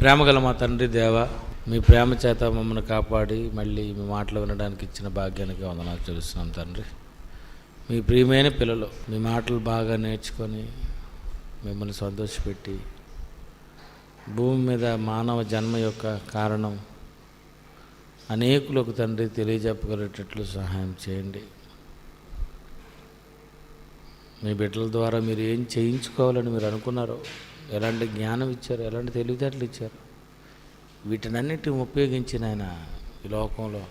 ప్రేమగల మా తండ్రి దేవ మీ ప్రేమ చేత మమ్మల్ని కాపాడి మళ్ళీ మీ మాటలు వినడానికి ఇచ్చిన భాగ్యానికి వందనాలు తెలుస్తున్నాం తండ్రి. మీ ప్రియమైన పిల్లలు మీ మాటలు బాగా నేర్చుకొని మిమ్మల్ని సంతోషపెట్టి భూమి మీద మానవ జన్మ యొక్క కారణం అనేకులకు తండ్రి తెలియజెప్పగలిగేటట్లు సహాయం చేయండి. మీ బిడ్డల ద్వారా మీరు ఏం చేయించుకోవాలని మీరు అనుకున్నారో ఎలాంటి జ్ఞానం ఇచ్చారు ఎలాంటి తెలివితేటలు ఇచ్చారు? వీటినన్నిటిని ఉపయోగించి ఆయన ఈ లోకంలో.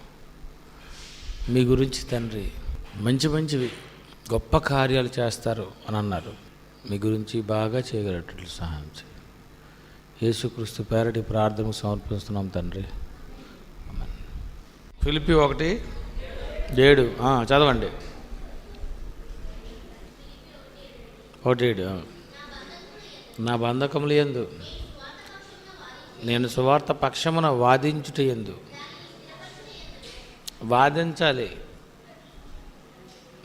మీ గురించి తండ్రి మంచి మంచివి గొప్ప కార్యాలు చేస్తారు అని అన్నారు. మీ గురించి బాగా చేయగలిగేటట్లు సహాయం చేయండి. యేసుక్రీస్తు పేరటి ప్రార్థనకు సమర్పిస్తున్నాం తండ్రి. ఫిలిపి ఒకటి ఏడు చదవండి. ఒకటి ఏడు నా బంధకములు ఎందు. నేను సువార్త పక్షమున వాదించుట ఎందు. వాదించాలి.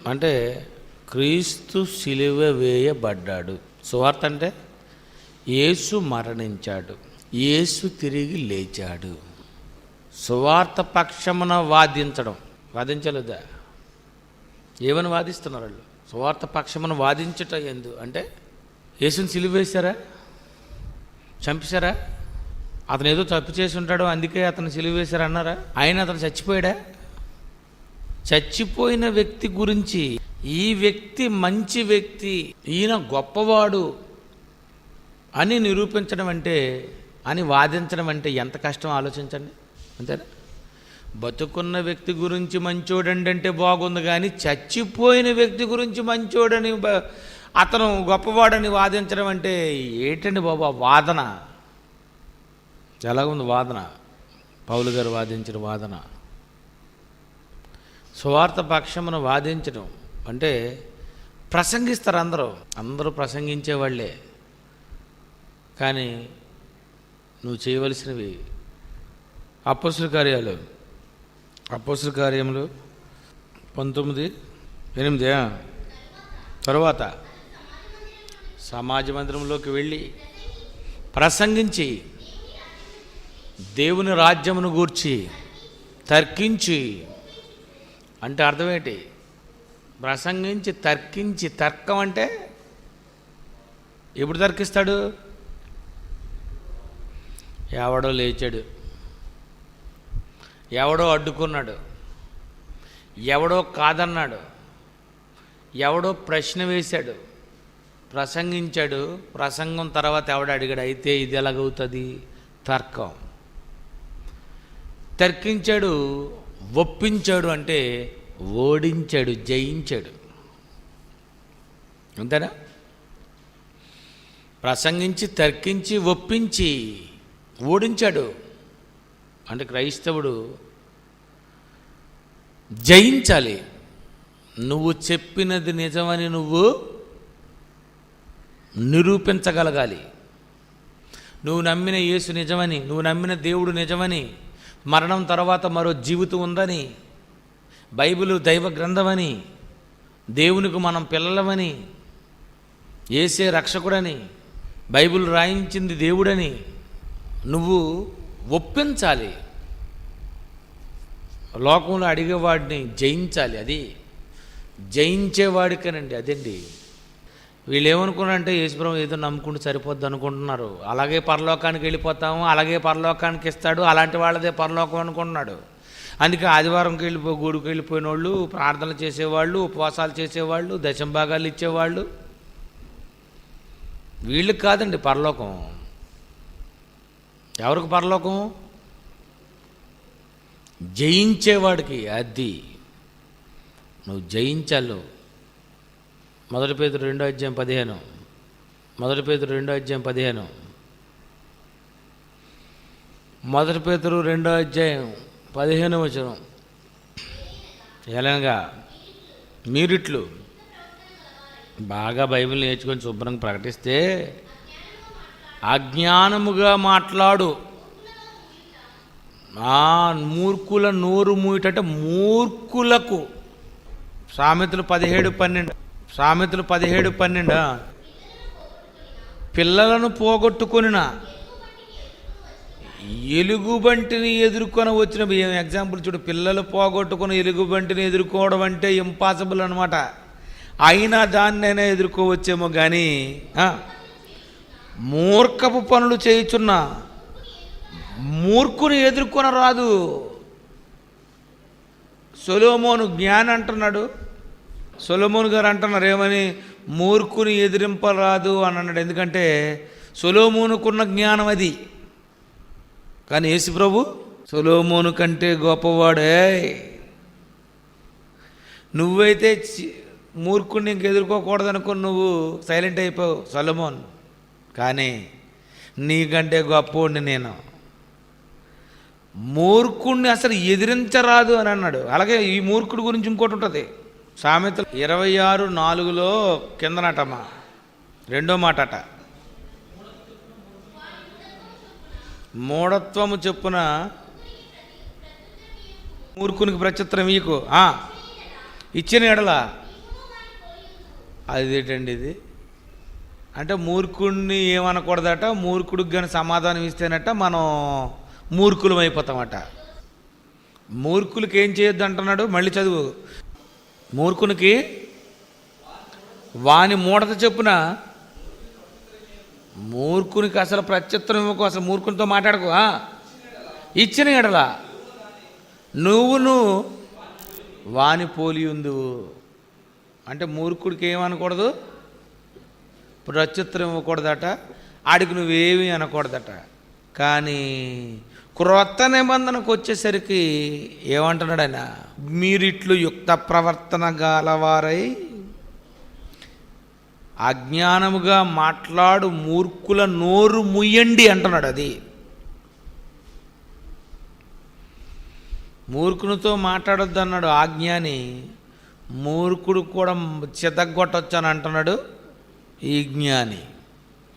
అంటే క్రీస్తు సిలువ వేయబడ్డాడు. సువార్త అంటే యేసు మరణించాడు. యేసు తిరిగి లేచాడు. సువార్త పక్షమున వాదించడం. వాదించలేదా? ఏమని వాదిస్తున్నారు వాళ్ళు? సువార్త పక్షమును వాదించుట ఎందు. అంటే యేసుని సిలువేశారా చంపేశారా? అతను ఏదో తప్పు చేసి ఉంటాడు అందుకే అతను సిలువేశారు అన్నారా? ఆయన అతను చచ్చిపోయాడా? చచ్చిపోయిన వ్యక్తి గురించి ఈ వ్యక్తి మంచి వ్యక్తి ఈయన గొప్పవాడు అని నిరూపించడం అంటే అని వాదించడం అంటే ఎంత కష్టం ఆలోచించండి. అంతేనా? బతుకున్న వ్యక్తి గురించి మంచోడండి అంటే బాగుంది కానీ చచ్చిపోయిన వ్యక్తి గురించి మంచోడని అతను గొప్పవాడని వాదించడం అంటే ఏంటండి బాబా వాదన? ఎలాగుంది వాదన? పౌలు గారు వాదించిన వాదన. సువార్త పక్షమును వాదించడం అంటే ప్రసంగిస్తారు అందరూ. అందరూ ప్రసంగించే వాళ్ళే. కానీ నువ్వు చేయవలసినవి అప్పసుల కార్యాలు. అప్పసుల కార్యములు పంతొమ్మిది ఎనిమిది తర్వాత సమాజ మందిరంలోకి వెళ్ళి ప్రసంగించి దేవుని రాజ్యమును గూర్చి తర్కించి అంటే అర్థమేంటి? ప్రసంగించి తర్కించి తర్కం అంటే ఎప్పుడు తర్కిస్తాడు? ఎవడో లేచాడు. ఎవడో అడ్డుకున్నాడు. ఎవడో కాదన్నాడు. ఎవడో ప్రశ్న వేశాడు. ప్రసంగించాడు. ప్రసంగం తర్వాత ఎవడు అడిగాడు అయితే ఇది ఎలాగవుతుంది? తర్కం. తర్కించాడు ఒప్పించాడు అంటే ఓడించాడు జయించాడు. అంతేనా? ప్రసంగించి తర్కించి ఒప్పించి ఓడించాడు. అంటే క్రైస్తవుడు జయించాలి. నువ్వు చెప్పినది నిజమని నువ్వు నిరూపించగలగాలి. నువ్వు నమ్మిన యేసు నిజమని నువ్వు నమ్మిన దేవుడు నిజమని మరణం తర్వాత మరో జీవితం ఉందని బైబిల్ దైవ గ్రంథమని దేవునికి మనం పిల్లలమని ఏసే రక్షకుడని బైబిల్ రాయించింది దేవుడని నువ్వు ఒప్పించాలి. లోకంలో అడిగేవాడిని జయించాలి అది. జయించేవాడికనండి అదండి వీళ్ళు ఏమనుకున్నారంటే యేసుప్రభు ఏదో నమ్ముకుంటూ సరిపోద్ది అనుకుంటున్నారు. అలాగే పరలోకానికి వెళ్ళిపోతాము అలాగే పరలోకానికి ఇస్తాడు అలాంటి వాళ్ళదే పరలోకం అనుకుంటున్నాడు. అందుకే ఆదివారంకి వెళ్ళిపో గూడుకు వెళ్ళిపోయిన వాళ్ళు ప్రార్థనలు చేసేవాళ్ళు ఉపవాసాలు చేసేవాళ్ళు దశంభాగాలు ఇచ్చేవాళ్ళు. వీళ్ళకి కాదండి పరలోకం. ఎవరికి పరలోకం? జయించేవాడికి అది. నువ్వు జయించాలో మొదటి పేదరు రెండో అధ్యాయం పదిహేను. మొదటి పేదరు రెండో అధ్యాయం పదిహేను. మొదటి పేదరు రెండో అధ్యాయం పదిహేను వచనం. ఎలాగా మీరిట్లు బాగా బైబిల్ నేర్చుకొని శుభ్రంగా ప్రకటిస్తే అజ్ఞానముగా మాట్లాడు. ఆ మూర్ఖుల నోరు మూయటంటే మూర్ఖులకు. సామెతలు పదిహేడు పన్నెండు. సామెతలు పదిహేడు పన్నెండు. పిల్లలను పోగొట్టుకొనిన ఎలుగుబంటిని ఎదుర్కొని వచ్చిన ఎగ్జాంపుల్ చూడు పిల్లలు పోగొట్టుకుని ఎలుగుబంటిని ఎదుర్కోవడం అంటే ఇంపాసిబుల్ అనమాట అయినా దాన్నైనా ఎదుర్కోవచ్చేమో కానీ మూర్ఖపు పనులు చేయుచున్న మూర్ఖుని ఎదుర్కొన రాదు సొలోమోను జ్ఞాని అంటున్నాడు సొలోమోన్ గారు అంటున్నారు ఏమని? మూర్ఖుని ఎదిరింపరాదు అని అన్నాడు. ఎందుకంటే సొలోమోనుకున్న జ్ఞానం అది. కానీ ఏసు ప్రభు సొలోమోను కంటే గొప్పవాడే. నువ్వైతే చి- మూర్ఖుడిని ఇంక ఎదుర్కోకూడదనుకుని నువ్వు సైలెంట్ అయిపోవు సొలమోన్. కానీ నీకంటే గొప్పవాడిని నేను. మూర్ఖుణ్ణి అసలు ఎదిరించరాదు అని అన్నాడు. అలాగే ఈ మూర్ఖుడి గురించి ఇంకోటి ఉంటుంది. సామెత ఇరవై ఆరు నాలుగులో కిందనటమ్మా రెండో మాట అట మూఢత్వము చెప్పున మూర్ఖునికి ప్రచిత్రం మీకు ఇచ్చిన ఎడల. ఏంటండి ఇది? అంటే మూర్ఖుడిని ఏమనకూడదట? మూర్ఖుడికి కానీ సమాధానం ఇస్తేనట మనం మూర్ఖులం అయిపోతామట. మూర్ఖులకి ఏం చేయొద్దు అంటున్నాడు మళ్ళీ చదువు. మూర్ఖునికి వాని మూడత చెప్పున మూర్ఖునికి అసలు ప్రత్యుత్తరం ఇవ్వకు అసలు మూర్ఖునితో మాట్లాడకు ఇచ్చిన ఎడల నువ్వును వాని పోలి ఉంది అంటే మూర్ఖుడికి ఏమనకూడదు ప్రత్యుత్తరం ఇవ్వకూడదట. ఆడికి నువ్వేమీ అనకూడదట. కానీ క్రొత్త నిబంధనకు వచ్చేసరికి ఏమంటున్నాడు ఆయన? మీరిట్లు యుక్త ప్రవర్తన గలవారై అజ్ఞానముగా మాట్లాడు మూర్ఖుల నోరు ముయ్యండి అంటున్నాడు అది. మూర్ఖునితో మాట్లాడొద్దు అన్నాడు ఆజ్ఞాని మూర్ఖుడు కూడా చితగ్గొట్టొచ్చు అని అంటున్నాడు ఈ జ్ఞాని.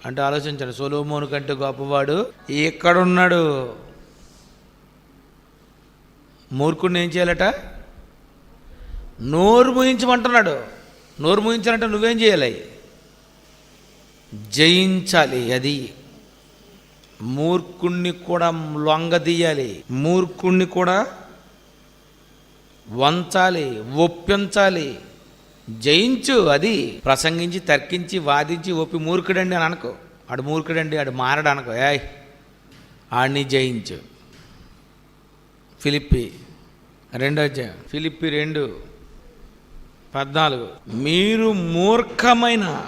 అంటే ఆలోచించాడు సొలోమోను కంటే గొప్పవాడు ఎక్కడున్నాడు మూర్ఖుడిని ఏం చేయాలట? నోరు ముయించమంటున్నాడు. నోరు ముయించాలంటే నువ్వేం చేయాలి? జయించాలి అది. మూర్ఖుణ్ణి కూడా లొంగదీయాలి మూర్ఖుణ్ణి కూడా వంచాలి ఒప్పించాలి. జయించు అది. ప్రసంగించి తర్కించి వాదించి ఒప్పి మూర్ఖుడండి అని అనుకో. ఆడు మూర్ఖుడండి ఆడు మారడు అనుకో. ఏయ్ ఆడిని జయించు. ఫిలిప్పి రెండో అధ్యాయం. ఫిలిప్పి రెండు పద్నాలుగు. మీరు మూర్ఖమైన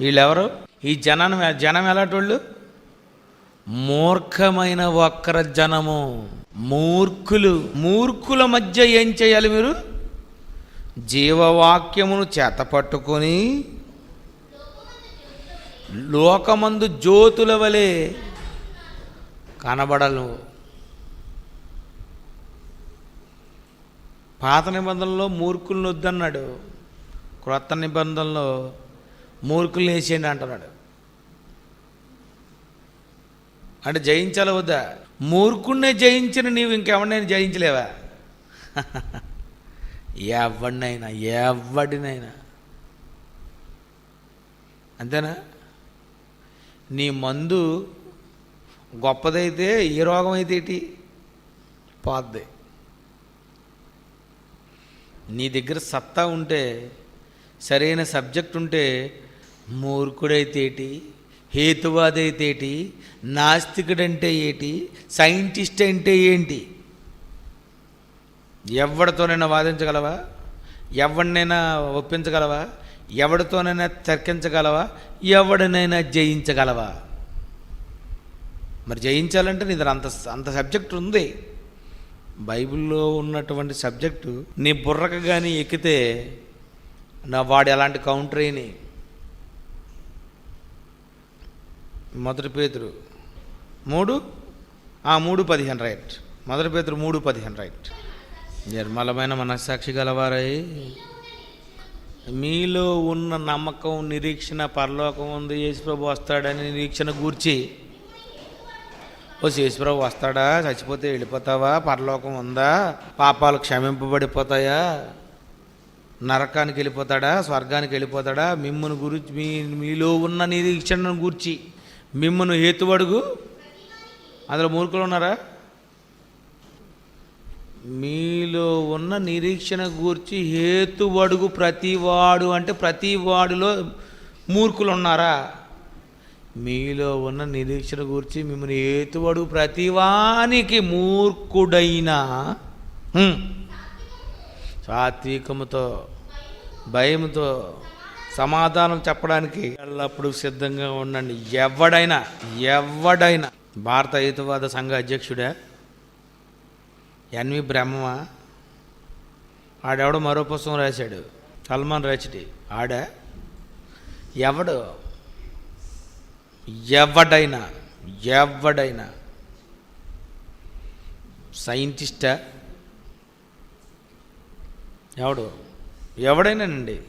వీళ్ళెవరు? ఈ జనం జనం ఎలాంటి మూర్ఖమైన వక్ర జనము. మూర్ఖులు. మూర్ఖుల మధ్య ఏం చేయాలి మీరు? జీవవాక్యమును చేత పట్టుకొని లోకమందు జ్యోతుల వలె కనబడలు. పాత నిబంధనలో మూర్ఖుల్ని వద్దన్నాడు. క్రొత్త నిబంధనలో మూర్ఖుల్ని వేసేయండి అంటున్నాడు. అంటే జయించాలి వద్దా? మూర్ఖుణ్ణే జయించిన నీవు ఇంకెవరినైనా జయించలేవా? ఎవడినైనా ఎవడినైనా. అంతేనా? నీ మందు గొప్పదైతే ఏ రోగం అయితే ఏంటి? పోద్ది. నీ దగ్గర సత్తా ఉంటే సరైన సబ్జెక్ట్ ఉంటే మూర్ఖుడైతేటి ఏంటి నాస్తికుడంటే ఏంటి సైంటిస్ట్ అంటే ఏంటి? ఎవరితోనైనా వాదించగలవా? ఎవరినైనా ఒప్పించగలవా? ఎవడితోనైనా తర్కించగలవా? ఎవడినైనా జయించగలవా? మరి జయించాలంటే నీ అంత అంత సబ్జెక్ట్ ఉంది. బైబిల్లో ఉన్నటువంటి సబ్జెక్టు నీ బుర్రకు కానీ ఎక్కితే నా వాడు ఎలాంటి కౌంటర్ అయినాయి మొదటి పేతురు మూడు ఆ మూడు పదిహేను రైట్. మొదటి పేతురు మూడు పదిహేను రైట్. నిర్మలమైన మనస్సాక్షి గలవారై. మీలో ఉన్న నమ్మకం నిరీక్షణ పరలోకం ఉంది యేసుప్రభు వస్తాడని నిరీక్షణ గూర్చి ఓ యేసుప్రభు వస్తాడా? చచ్చిపోతే వెళ్ళిపోతావా? పరలోకం ఉందా? పాపాలు క్షమింపబడిపోతాయా? నరకానికి వెళ్ళిపోతాడా? స్వర్గానికి వెళ్ళిపోతాడా? మిమ్మను గురించి మీ మీలో ఉన్న నిరీక్షణను గూర్చి మిమ్మను హేతువడుగు. అందులో మూర్ఖులు ఉన్నారా? మీలో ఉన్న నిరీక్షణ గూర్చి హేతువడుగు ప్రతివాడు అంటే ప్రతివాడులో మూర్ఖులు ఉన్నారా? మీలో ఉన్న నిరీక్షణ గురించి మిమ్మల్ని ఏతువడు ప్రతివానికి మూర్ఖుడైన సాత్వికముతో భయముతో సమాధానం చెప్పడానికి ఎల్లప్పుడూ సిద్ధంగా ఉండండి. ఎవడైనా ఎవడైనా భారత హేతువాద సంఘ అధ్యక్షుడా ఎన్వి బ్రహ్మమా ఆడెవడో మరో పుస్తకం రాశాడు సల్మాన్ రచిటి ఆడ? ఎవడు ఎవడైనా ఎవడైనా సైంటిస్టా? ఎవడు? ఎవడైనానండి?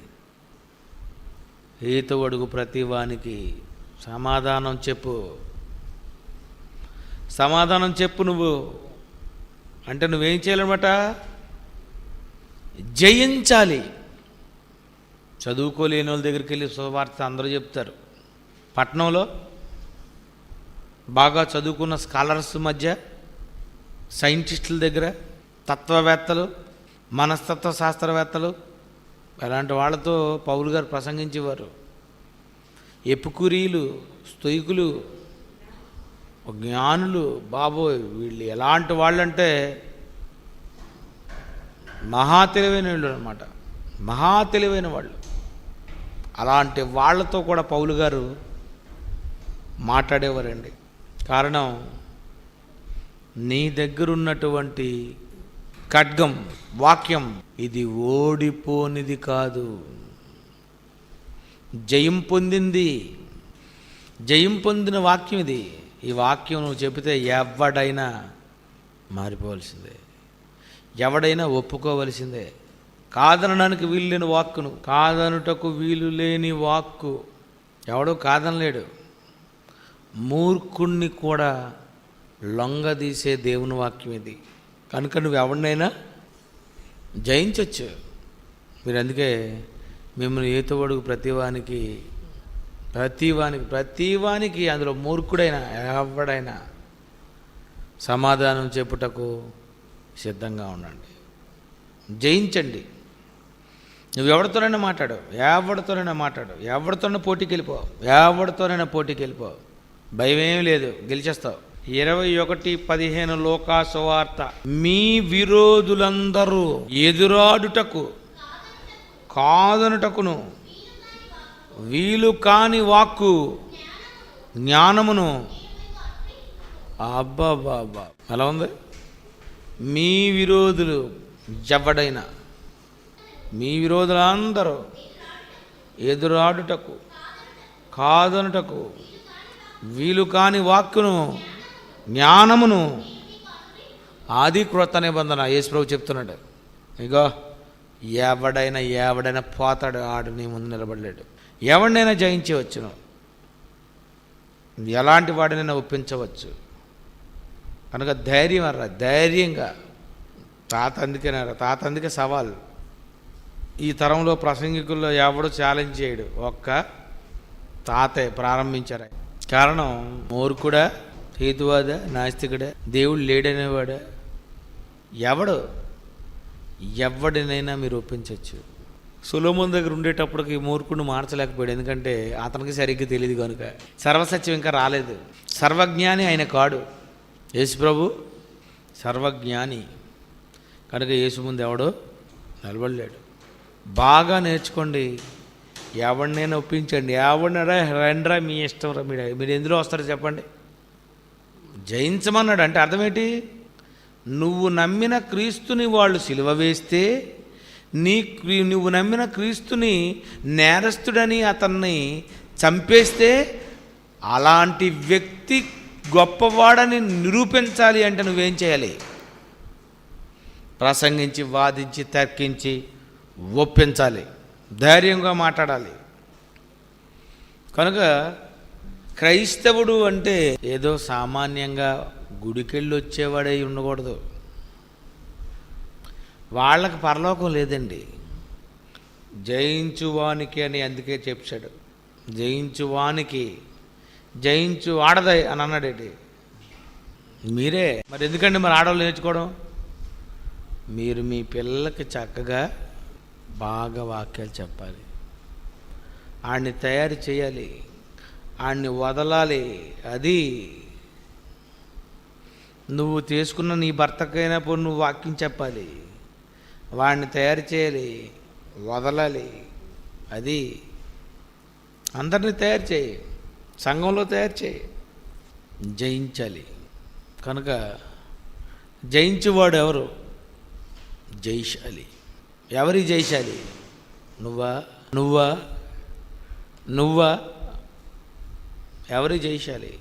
ఈత అడుగు ప్రతి వానికి సమాధానం చెప్పు. సమాధానం చెప్పు నువ్వు. అంటే నువ్వేం చేయాలన్నమాట? జయించాలి. చదువుకోలేని వాళ్ళ దగ్గరికి వెళ్ళి శుభవార్త అందరూ చెప్తారు. పట్నంలో బాగా చదువుకున్న స్కాలర్స్ మధ్య సైంటిస్టుల దగ్గర తత్వవేత్తలు మనస్తత్వ శాస్త్రవేత్తలు అలాంటి వాళ్ళతో పౌలు గారు ప్రసంగించేవారు. ఎప్పుకురీలు స్తొయికులు జ్ఞానులు బాబోయ్ వీళ్ళు ఎలాంటి వాళ్ళంటే మహా తెలివైన వాళ్ళు అనమాట మహా తెలివైన వాళ్ళు. అలాంటి వాళ్ళతో కూడా పౌలు గారు మాట్లాడేవారండి. కారణం నీ దగ్గర ఉన్నటువంటి ఖడ్గం వాక్యం ఇది ఓడిపోనిది కాదు. జయం పొందింది. జయం పొందిన వాక్యం ఇది. ఈ వాక్యం నువ్వు చెబితే ఎవడైనా మారిపోవలసిందే. ఎవడైనా ఒప్పుకోవలసిందే. కాదనడానికి వీలు లేని వాక్కును. కాదనుటకు వీలు లేని వాక్కు. ఎవడో కాదనలేడు. మూర్ఖుణ్ణి కూడా లొంగదీసే దేవుని వాక్యం ఇది. కనుక నువ్వు ఎవరినైనా జయించవచ్చు మీరు అందుకే మిమ్మల్ని ఈతవడుగు ప్రతివానికి ప్రతివానికి ప్రతివానికి అందులో మూర్ఖుడైనా ఎవడైనా సమాధానం చెప్పుటకు సిద్ధంగా ఉండండి. జయించండి. నువ్వు ఎవరితోనైనా మాట్లాడు ఎవరితోనైనా మాట్లాడు ఎవరితోనైనా పోటీకి వెళ్ళిపో ఎవరితోనైనా పోటీకి వెళ్ళిపోవు భయం ఏం లేదు గెలిచేస్తావు. ఇరవై ఒకటి పదిహేను లోకాసువార్త. మీ విరోధులందరూ ఎదురాడుటకు కాదనుటకును వీలు కాని వాక్కు జ్ఞానమును అబ్బాబాబా ఎలా ఉంది? మీ విరోధులు జవ్వడైన మీ విరోధులందరూ ఎదురాడుటకు కాదనుటకు వీలు కాని వాక్కును జ్ఞానమును ఆది క్రొత్త నిబంధన యేసుప్రభు చెప్తున్నాడు. ఇగో ఎవడైనా ఎవడైనా పోతాడు ఆడు నీ ముందు నిలబడలేడు. ఎవడినైనా జయించవచ్చును. ఎలాంటి వాడినైనా ఒప్పించవచ్చు. కనుక ధైర్యం అర్రా ధైర్యంగా. తాత అందుకేనారా తాత అందుకే సవాల్. ఈ తరంలో ప్రసంగికుల్లో ఎవడు ఛాలెంజ్ చేయడు. ఒక్క తాతే ప్రారంభించారు కారణం మూర్ఖుడా హేతువాద నాస్తికుడా దేవుడు లేడనేవాడా? ఎవడు? ఎవడినైనా మీరు ఒప్పించవచ్చు సులోమన్ దగ్గర ఉండేటప్పటికి మూర్ఖుడు మార్చలేకపోయాడు. ఎందుకంటే అతనికి సరిగ్గా తెలియదు కనుక. సర్వసత్యం ఇంకా రాలేదు. సర్వజ్ఞాని ఆయన కాడు. యేసు ప్రభు సర్వజ్ఞాని. కనుక యేసు ముందు ఎవడో నిలబడలేడు. బాగా నేర్చుకోండి. ఎవరినైనా ఒప్పించండి. ఎవరినరా రండ్రా మీ ఇష్టం రా మీరు మీరు ఎందులో వస్తారో చెప్పండి. జయించమన్నాడు. అంటే అర్థమేంటి? నువ్వు నమ్మిన క్రీస్తుని వాళ్ళు సిలువ వేస్తే నీ నువ్వు నమ్మిన క్రీస్తుని నేరస్తుడని అతన్ని చంపేస్తే అలాంటి వ్యక్తి గొప్పవాడని నిరూపించాలి అంటే నువ్వేం చేయాలి? ప్రసంగించి వాదించి తర్కించి ఒప్పించాలి. ధైర్యంగా మాట్లాడాలి. కనుక క్రైస్తవుడు అంటే ఏదో సామాన్యంగా గుడికెళ్ళి వచ్చేవాడై ఉండకూడదు. వాళ్ళకి పరలోకం లేదండి. జయించువానికి అని అందుకే చెప్పాడు. జయించువానికి జయించు ఆడదాయి అని అన్నాడేటి? మీరే. మరి ఎందుకండి మరి ఆడవాళ్ళు నేర్చుకోవడం మీరు మీ పిల్లలకి చక్కగా బాగా వాక్యాలు చెప్పాలి. ఆడిని తయారు చేయాలి. ఆడిని వదలాలి. అది నువ్వు తీసుకున్న నీ భర్తకైనప్పుడు నువ్వు వాక్యం చెప్పాలి. వాడిని తయారు చేయాలి. వదలాలి. అది అందరినీ తయారు చేయి. సంఘంలో తయారు చేయి. జయించాలి. కనుక జయించేవాడు ఎవరు? జైశాలి ఎవరి జైశాలి నువ్వా? నువ్వా? నువ్వా? ఎవరి జైశాలి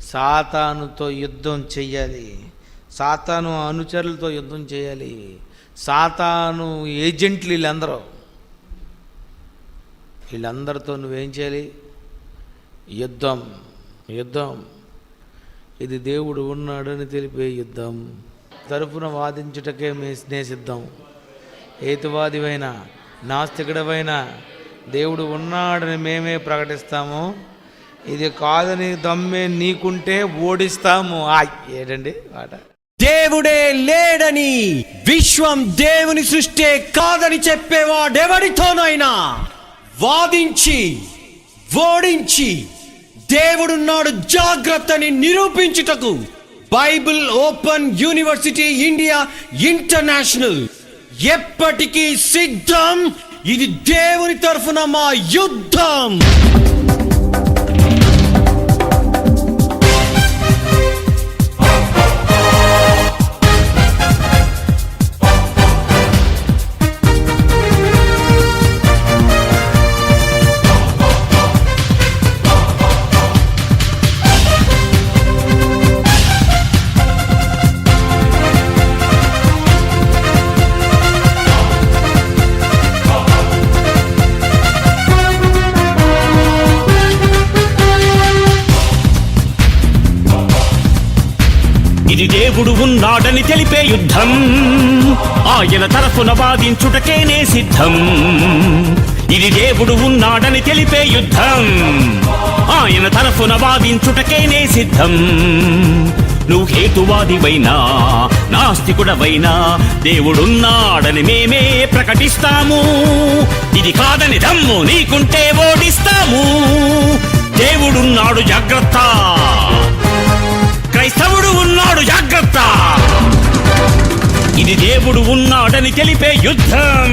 సాతానుతో యుద్ధం చెయ్యాలి. సాతాను అనుచరులతో యుద్ధం చేయాలి సాతాను ఏజెంట్లు వీళ్ళందరూ. వీళ్ళందరితో నువ్వేం చేయాలి? యుద్ధం యుద్ధం. ఇది దేవుడు ఉన్నాడని తెలిపే యుద్ధం. తరపున వాదించుటకే మేము స్నేసిద్దాం హేతువాదివైన నాస్తికుడవైన దేవుడు ఉన్నాడని మేమే ప్రకటిస్తాము. ఇది కాదని దమ్మే నీకుంటే ఓడిస్తాము. ఏంటండి మాట? దేవుడే లేడని విశ్వం దేవుని సృష్టే కాదని చెప్పేవాడెవడితోనైనా వాదించి ఓడించి దేవుడున్నాడు జాగ్రత్తని నిరూపించుటకు Bible open university India international ఎప్పటికీ సిద్ధం. ఇది దేవుని తరఫున మా యుద్ధం. ఇది దేవుడు ఉన్నాడని తెలిపే యుద్ధం. ఆయన తరఫున వాదించుటకేనే సిద్ధం. ఇది దేవుడు ఉన్నాడని తెలిపే యుద్ధం. ఆయన తరఫున వాదించుటకేనే సిద్ధం. నువ్వు హేతువాదివైనా నాస్తికుడవైనా దేవుడున్నాడని మేమే ప్రకటిస్తాము. ఇది కాదని దమ్ము నీకుంటే ఓడిస్తాము. దేవుడున్నాడు జాగ్రత్త. ఇది దేవుడు ఉన్నాడని తెలిపే యుద్ధం.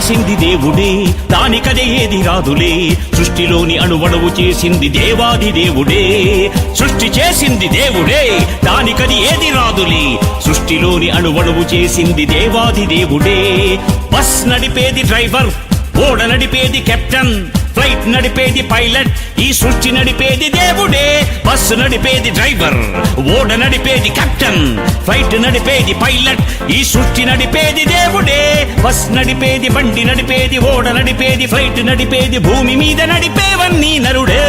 చేసింది దేవుడే దానికదే ఏది రాదులే. సృష్టిలోని అణువణువు చేసింది దేవాది దేవుడే. సృష్టి చేసింది దేవుడే దానికది ఏది రాదులే. సృష్టిలోని అణువణువు చేసింది దేవాది దేవుడే. బస్ నడిపేది డ్రైవర్ ఓడ నడిపేది కెప్టెన్. ఫ్లైట్ నడిపేది పైలట్ ఈ సృష్టి నడిపేది దేవుడే. బస్సు నడిపేది డ్రైవర్ ఓడ నడిపేది కెప్టెన్ ఫ్లైట్ నడిపేది పైలట్ ఈ సృష్టి నడిపేది దేవుడే. బస్ నడిపేది బండి నడిపేది ఓడ నడిపేది ఫ్లైట్ నడిపేది భూమి మీద నడిపేవన్నీ నరుడే.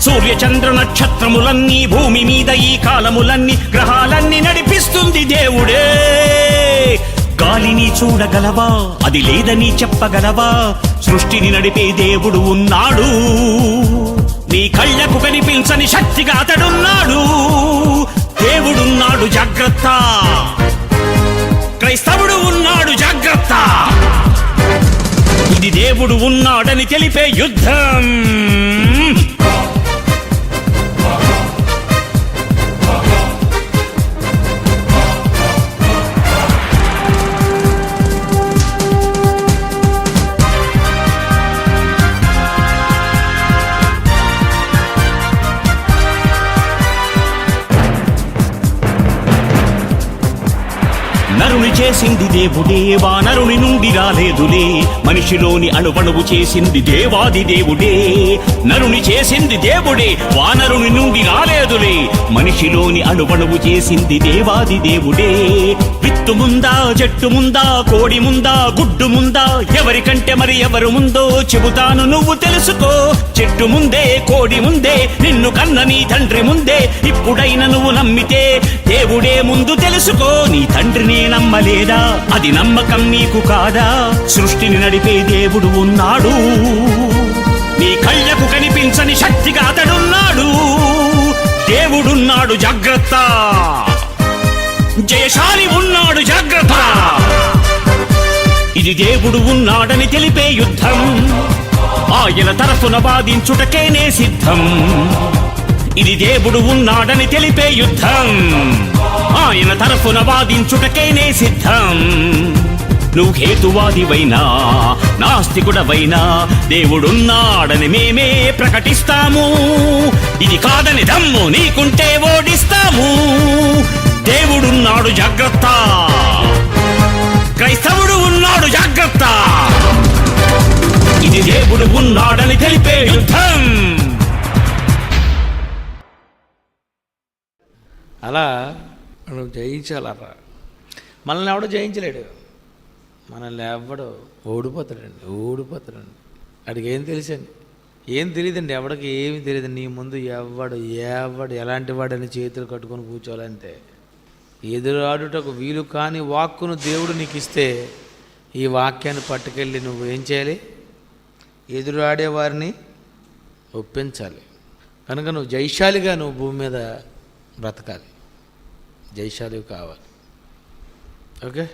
సూర్య చంద్ర నక్షత్రములన్నీ భూమి మీద ఈ కాలములన్నీ గ్రహాలన్నీ నడిపిస్తుంది దేవుడే. గాలిని చూడగలవా? అది లేదని చెప్పగలవా? సృష్టిని నడిపే దేవుడు ఉన్నాడు. నీ కళ్ళకు కనిపించని శక్తిగా అతడున్నాడు. దేవుడున్నాడు జాగ్రత్త. క్రైస్తవుడు ఉన్నాడు జాగ్రత్త. ఇది దేవుడు ఉన్నాడని తెలిపే యుద్ధం. చేసింది దేవుడే వానరుని నుండి రాలేదులే. మనిషిలోని అణువణువు చేసింది దేవాది దేవుడే. నరుని చేసింది దేవుడే వానరుని నుండి రాలేదులే. మనిషిలోని అణువణువు చేసింది దేవాది దేవుడే. విత్తు ముందా జట్టు ముందా కోడి ముందా గుడ్డు ముందా ఎవరికంటే మరి ఎవరు ముందో చెబుతాను నువ్వు తెలుసుకో. చెట్టు ముందే కోడి ముందే నిన్ను కన్న నీ తండ్రి ముందే. ఇప్పుడైనా నువ్వు నమ్మితే దేవుడే ముందు తెలుసుకో నీ తండ్రినే నమ్మలేదా? అది నమ్మకం నీకు కాదా? సృష్టిని నడిపే దేవుడు ఉన్నాడు. నీ కళ్ళకు కనిపించని శక్తిగా అతడున్నాడు. దేవుడున్నాడు జాగ్రత్త. జయశాలి ఉన్నాడు జాగ్రత్త. ఇది దేవుడు ఉన్నాడని తెలిపే యుద్ధం. ఆయన తరఫున వాదించుటకేనే సిద్ధం. ఇది దేవుడు ఉన్నాడని తెలిపే యుద్ధం. ఆయన తరఫున వాదించుటకేనే సిద్ధం. నువ్వు హేతువాదివైనా నాస్తికుడవైనా దేవుడున్నాడని మేమే ప్రకటిస్తాము. ఇది కాదని దమ్ము నీకుంటే ఓడిస్తాము. దేవుడున్నాడు జాగ్రత్త. క్రైస్తవుడు ఉన్నాడు జాగ్రత్త. ఇది దేవుడు ఉన్నాడని తెలిపే యుద్ధం. అలా నువ్వు జయించాలరా? మనల్ని ఎవడో జయించలేడు. మనల్ని ఎవడు ఓడిపోతాడండి ఓడిపోతాడండి. వాడికి ఏం తెలుసండి? ఏం తెలియదండి ఎవడికి ఏమి తెలియదు. నీ ముందు ఎవడు ఎవడు ఎలాంటి వాడని చేతులు కట్టుకొని కూర్చోవాలంటే ఎదురాడుటకు వీలు కాని వాక్కును దేవుడు నీకు ఇస్తే ఈ వాక్యాన్ని పట్టుకెళ్ళి నువ్వు ఏం చేయాలి? ఎదురాడే వారిని ఒప్పించాలి. కనుక నువ్వు జైశాలిగా నువ్వు భూమి మీద బ్రతకాలి. జైశాలి కావాలి ఓకే